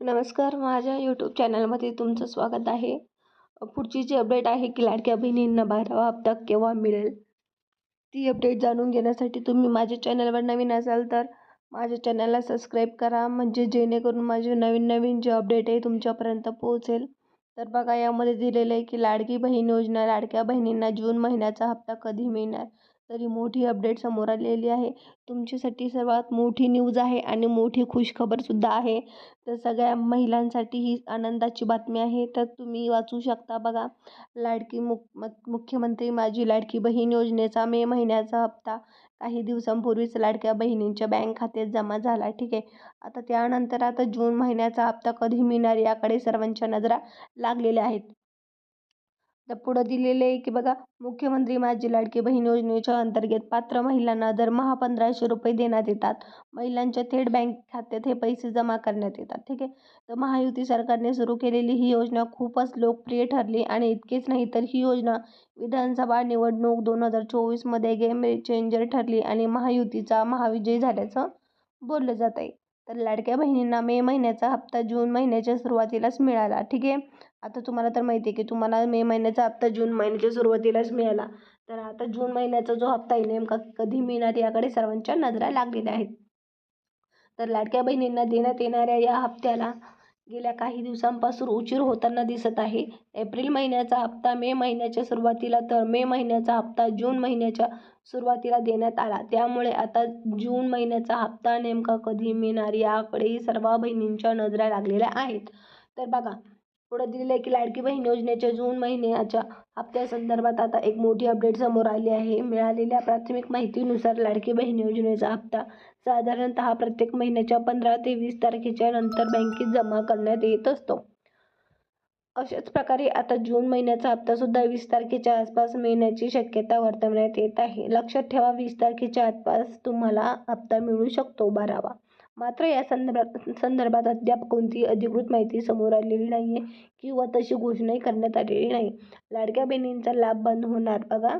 नमस्कार माझ्या यूट्यूब चॅनलमध्ये तुमचं स्वागत आहे. पुढची जी अपडेट आहे की लाडक्या बहिणींना बारावा हप्ता केव्हा मिळेल? ती अपडेट जाणून घेण्यासाठी तुम्ही माझ्या चॅनलवर नवीन असाल तर माझ्या चॅनलला सबस्क्राईब करा. म्हणजे जेणेकरून माझे नवीन नवीन जे अपडेट आहे तुमच्यापर्यंत पोहोचेल. तर बघा यामध्ये दिलेलं आहे की लाडकी बहीण योजना लाडक्या बहिणींना जून महिन्याचा हप्ता कधी मिळणार? तरी मोठी अपडेट समोर आलेली आहे. तुमच्यासाठी सर्वात मोठी न्यूज आहे आणि मोठी खुशखबरसुद्धा आहे. तर सगळ्या महिलांसाठी ही आनंदाची बातमी आहे. तर तुम्ही वाचू शकता बघा. लाडकी मुख मुख्यमंत्री माझी लाडकी बहीण योजनेचा मे महिन्याचा हप्ता काही दिवसांपूर्वीच लाडक्या बहिणींच्या बँक खात्यात जमा झाला. ठीक आहे. आता त्यानंतर आता जून महिन्याचा हप्ता कधी मिळणार याकडे सर्वांच्या नजरा लागलेल्या आहेत. तर पुढं दिलेले आहे की बघा मुख्यमंत्री माझी लाडकी बहीण योजनेच्या अंतर्गत पात्र महिलांना दरमहा पंधराशे रुपये देण्यात येतात. महिलांच्या थेट बँक खात्यात हे पैसे जमा करण्यात येतात. ठीक आहे? तर महायुती सरकारने सुरू केलेली ही योजना खूपच लोकप्रिय ठरली आणि इतकेच नाही तर ही योजना विधानसभा निवडणूक दोन हजार चोवीसमध्ये गेम चेंजर ठरली आणि महायुतीचा महाविजय झाल्याचं बोललं जात आहे तर लाडक्या बहिणींना मे महिन्याचा हप्ता जून महिन्याच्या सुरुवातीलाच मिळाला. ठीक आहे? आता तुम्हाला तर माहिती आहे की तुम्हाला मे महिन्याचा हप्ता जून महिन्याच्या सुरुवातीलाच मिळाला. तर आता जून महिन्याचा जो हप्ता आहे नेमका कधी मिळणार याकडे सर्वांच्या नजरा लागलेल्या आहेत. तर लाडक्या बहिणींना देण्यात येणाऱ्या या हप्त्याला गेल्या काही दिवसांपासून उशीर होताना दिसत आहे. एप्रिल महिन्याचा हप्ता मे महिन्याच्या सुरुवातीला तर मे महिन्याचा हप्ता जून महिन्याच्या सुरुवातीला देण्यात आला. त्यामुळे आता जून महिन्याचा हप्ता नेमका कधी मिळणार याकडेही सर्व बहिणींच्या नजरा लागलेल्या आहेत. तर बघा पुढं दिलेलं आहे की लाडकी बहीण योजनेच्या जून महिन्याच्या हप्त्यासंदर्भात आता एक मोठी अपडेट समोर आली आहे. मिळालेल्या प्राथमिक माहितीनुसार लाडकी बहीण योजनेचा हप्ता साधारणतः प्रत्येक महिन्याच्या पंधरा ते वीस तारखेच्या नंतर बँकेत जमा करण्यात येत असतो. अशाच प्रकारे आता जून महिन्याचा हप्तासुद्धा वीस तारखेच्या आसपास मिळण्याची शक्यता वर्तवण्यात येत आहे. लक्षात ठेवा वीस तारखेच्या आसपास तुम्हाला हप्ता मिळू शकतो बारावा मात्र या संदर्भात संदर्भात अद्याप कोणतीही अधिकृत माहिती समोर आलेली नाही आहे किंवा तशी घोषणाही करण्यात आलेली नाही. लाडक्या बहिणींचा लाभ बंद होणार बघा.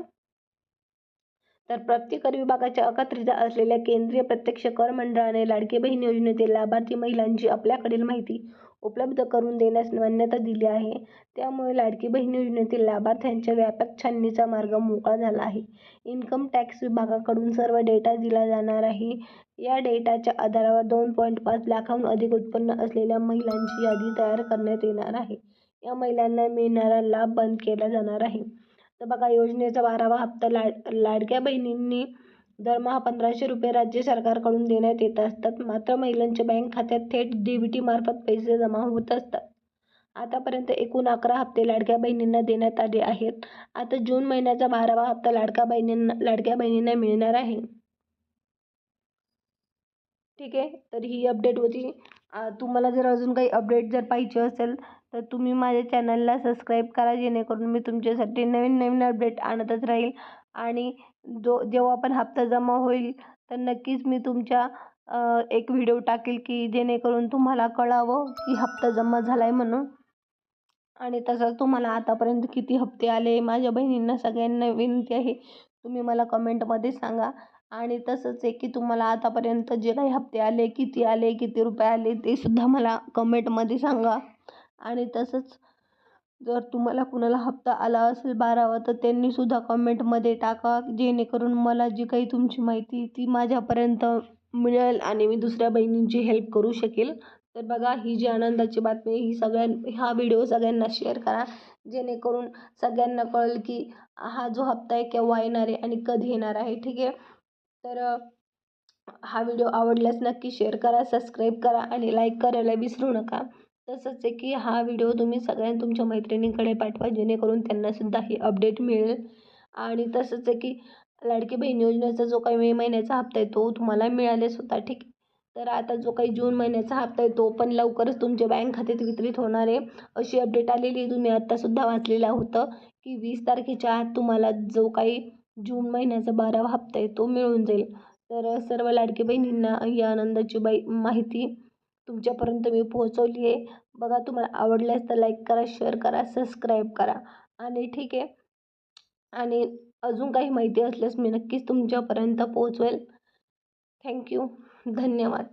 तर प्रत्येक कर विभागाच्या अखत्यारीत असलेल्या केंद्रीय प्रत्यक्ष कर मंडळाने लाडकी बहीण योजनेतील लाभार्थी महिलांची आपल्याकडील माहिती उपलब्ध करून देण्यास मान्यता दिली आहे. त्यामुळे लाडकी बहीण योजनेतील लाभार्थ्यांच्या व्यापक छाननीचा मार्ग मोकळा झाला आहे. इन्कम टॅक्स विभागाकडून सर्व डेटा दिला जाणार आहे. या डेटाच्या आधारावर दोन पॉईंट पाच लाखाहून अधिक उत्पन्न असलेल्या महिलांची यादी तयार करण्यात येणार आहे. या महिलांना मिळणारा लाभ बंद केला जाणार आहे. तर बघा योजनेचा बारावा हप्ता लाड लाडक्या बहिणींनी दरमहा पंधराशे रुपये राज्य सरकारकडून देण्यात येत असतात. मात्र महिलांच्या बँक खात्यात थेट डी बी मार्फत पैसे जमा होत असतात. आतापर्यंत एकूण अकरा हप्ते लाडक्या बहिणींना देण्यात आले आहेत. आता जून महिन्याचा बारावा हप्ता लाडक्या बहिणींना लाडक्या बहिणींना मिळणार आहे. ठीक आहे तर ही अपडेट होती. तुम्हाला जर अजून काही अपडेट जर पाहिजे असेल तर तुम्ही माझ्या चॅनलला सबस्क्राईब करा जेणेकरून मी तुमच्यासाठी नवीन नवीन अपडेट आणतच राहील. आणि जो जेव्हा पण हप्ता जमा होईल तर नक्कीच मी तुमच्या एक व्हिडिओ टाकेल की जेणेकरून तुम्हाला कळावं की हप्ता जमा झाला आहे म्हणून. आणि तसंच तुम्हाला आतापर्यंत किती हप्ते आले माझ्या बहिणींना सगळ्यांना विनंती आहे तुम्ही मला कमेंटमध्ये सांगा. आणि तसंच आहे की तुम्हाला आतापर्यंत जे काही हप्ते आले किती आले किती रुपये आले ते सुद्धा मला कमेंटमध्ये सांगा. आणि तसंच जर तुम्हाला कुणाला हप्ता आला असेल बारावा तर त्यांनीसुद्धा कमेंटमध्ये टाका जेणेकरून मला जी काही तुमची माहिती ती माझ्यापर्यंत मिळेल आणि मी दुसऱ्या बहिणींची हेल्प करू शकेल. तर बघा ही जी आनंदाची बातमी ही सगळ्यां हा व्हिडिओ सगळ्यांना शेअर करा जेणेकरून सगळ्यांना कळेल की हा जो हप्ता आहे केव्हा येणार आहे आणि कधी येणार आहे ठीक आहे? तर हा व्हिडिओ आवडल्यास नक्की शेअर करा सबस्क्राईब करा आणि लाईक करायला विसरू नका. तसंच आहे की हा व्हिडिओ तुम्ही सगळ्यांना तुमच्या मैत्रिणींकडे पाठवा जेणेकरून त्यांनासुद्धा ही अपडेट मिळेल. आणि तसंच आहे की लाडकी बहीण योजनेचा जो काही मे महिन्याचा हप्ता आहे तो तुम्हाला मिळालेच होता ठीक? तर आता जो काही जून महिन्याचा हप्ता आहे तो पण लवकरच तुमच्या बँक खात्यात वितरित होणार आहे. अशी अपडेट आलेली तुम्ही आत्तासुद्धा वाचलेलं होतं की वीस तारखेच्या आत तुम्हाला जो काही जून महिन्याचा बारावा हप्ता आहे तो मिळून जाईल. तर सर्व लाडकी बहिणींना ही आनंदाची बाई माहिती तुमच्यापर्यंत मी पोहोचवली आहे. बघा तुम्हाला आवडल्यास तर लाईक करा शेअर करा सबस्क्राईब करा. आणि ठीक आहे. आणि अजून काही माहिती असल्यास मी नक्कीच तुमच्यापर्यंत पोहोचवेल. थँक्यू धन्यवाद.